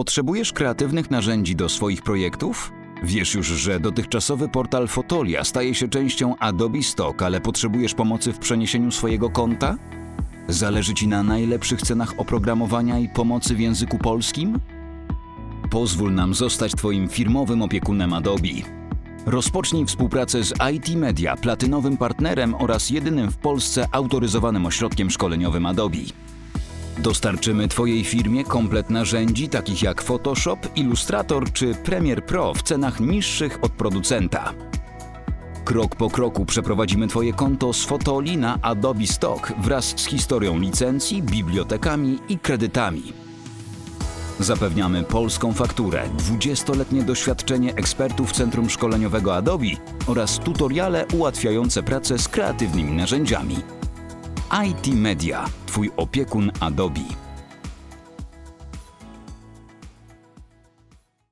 Potrzebujesz kreatywnych narzędzi do swoich projektów? Wiesz już, że dotychczasowy portal Fotolia staje się częścią Adobe Stock, ale potrzebujesz pomocy w przeniesieniu swojego konta? Zależy Ci na najlepszych cenach oprogramowania i pomocy w języku polskim? Pozwól nam zostać Twoim firmowym opiekunem Adobe. Rozpocznij współpracę z IT Media, platynowym partnerem oraz jedynym w Polsce autoryzowanym ośrodkiem szkoleniowym Adobe. Dostarczymy Twojej firmie komplet narzędzi takich jak Photoshop, Illustrator czy Premiere Pro w cenach niższych od producenta. Krok po kroku przeprowadzimy Twoje konto z Fotoli na Adobe Stock wraz z historią licencji, bibliotekami i kredytami. Zapewniamy polską fakturę, 20-letnie doświadczenie ekspertów Centrum Szkoleniowego Adobe oraz tutoriale ułatwiające pracę z kreatywnymi narzędziami. IT Media, Twój opiekun Adobe.